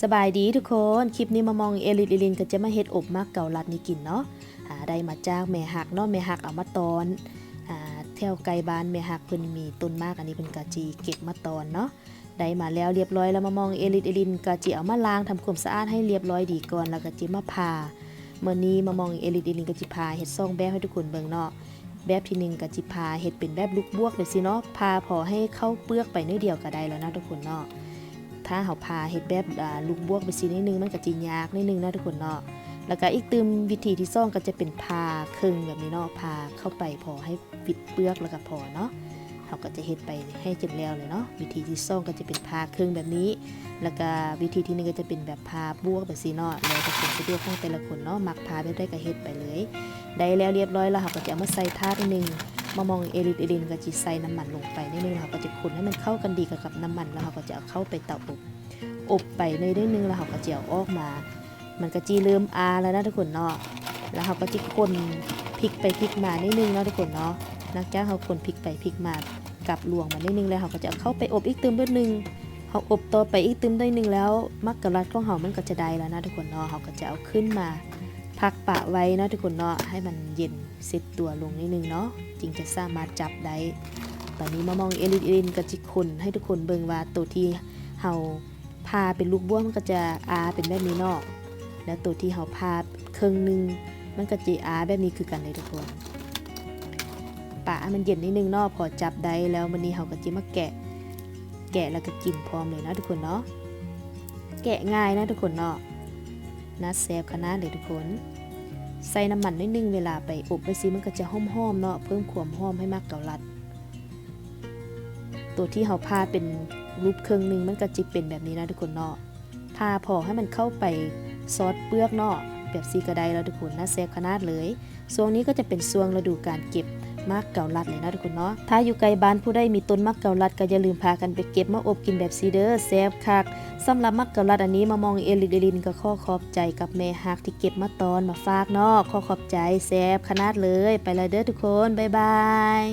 สบายดีทุกคน คลิปนี้มามองเอลินเอลินก็จะมาเฮ็ดอบมักเกาลัดนี่กินเนาะหาได้มาจากแม่หักเนาะแม่หักเอามาตอนอ่าแถวไกลบ้านแม่หักเพิ่นมีต้นมากอันนี้เพิ่นกะจีเก็บมาตอนเนาะได้มาแล้วเรียบร้อยแล้วมามองเอลินเอลินก็จิเอามาล้างทำความสะอาดให้เรียบร้อยดีก่อนแล้วก็จิมาผ่าเมื่อนี้มามองเอลินเอลินก็จิพาเฮ็ดซองแบบให้ทุกคนเบิ่งเนาะแบบที่หนึ่งก็จิพาเฮ็ดเป็นแบบลูกบวกเลยสิเนาะพาพอให้เข้าเปลือกไปน้อเดียวก็ได้แล้วนะทุกคนเนาะาเฮาพาเฮ็ดแบบลูกบวกไปสินิดนึงมันก็จิยากนิดนึงนะทุกคนเนาะแล้วก็อีกตืมวิธีที่ซ่องก็จะเป็นพาครึ่งแบบนี้เนาะพาเข้าไปพอให้ปิดเปลือกแล้วก็พอเนาะเฮาก็จะเฮ็ดไปให้จนแล้วเลยเนาะวิธีที่ซ่องก็จะเป็นพาครึ่งแบบนี้ แล้วก็วิธีที่หนึงก็จะเป็นแบบพาบวกแบบสิเนาะแล้วแต่ความสะดวกของแต่ละคนเนาะมักพาแบบใดก็เฮ็ดไปเลย ได้แล้วเรียบร้อยแล้วเฮาก็จะเอามาใส่ถาดนิดนึง มามองเอลินเอลินก็จะใส่น้ำมันลงไปนิดนึงแล้วเราก็จะคนให้มันเข้ากันดีกับน้ำมันแล้วเราก็จะเอาเข้าไปเตาอบอบไปในนิดนึงแล้วเราก็จะเอาออกมา มันก็จีเริ่มอาแล้วนะทุกคนเนาะแล้วเราก็จะคนพลิกไปพลิกมานิดนึงเนาะทุกคนเนาะนักจ้าเราคนพลิกไปพลิกมากับลวงมานิดนึงแล้วเราก็จะเอาเข้าไปอบอีกเติมด้วยนึงเขาอบต่อไปอีกเติมด้วยนึงแล้ว มักกะรัดของเขามันก็จะได้แล้วนะทุกคนเนาะเขาก็จะเอาขึ้นมา พักปะไว้เนาะทุกคนเนาะให้มันเย็นเซ็ตตัวลงนิดนึงเนาะจึงจะสามารถจับได้ตอนนี้มามองเอลินเอลินกับจิคนให้ทุกคนเบิ่งว่าตัวที่เฮาพาเป็นลูกบ้วมันก็จะอาเป็นแบบนี้เนาะแล้วตัวที่เฮาพาครึ่งหนึงมันก็จะอาแบบนี้คือกันเลยทุกคนปะมันเย็นนิดนึงเนาะพอจับได้แล้วมันนี้เฮาก็จะมาแกะ แกะแล้วก็กินพร้อมเลยนะทุกคนเนาะแกะง่ายนะทุกคนเนาะ น่าแซ่บขนาดเลยทุกคน ใส่น้ำมันนิดนึงเวลาไปอบไปซิมันก็จะหอมๆเนาะเพิ่มความหอมให้มากเกาลัด ตัวที่เขาพาเป็นรูปเครื่องนึงมันก็จิเป็นแบบนี้นะทุกคนเนาะพาพอให้มันเข้าไปซอสเปลือกเนาะแบบซีกระไดแล้วทุกคนน่าแซ่บขนาดเลยช่วงนี้ก็จะเป็นช่วงฤดูการเก็บ มากเกาลัดเลยนะทุกคนเนาะถ้าอยู่ไกลบ้านผู้ใดมีต้นมากเกาลัดก็อย่าลืมพากันไปเก็บมาอบกินแบบซีเดอร์แซ่บคักสำหรับมักเกาลัดอันนี้มามองเอลินเอลินก็ข้อขอบใจกับแม่ฮักที่เก็บมาตอนมาฝากเนาะข้อขอบใจแซบขนาดเลย ไปเลยเด้อทุกคนบ๊ายบาย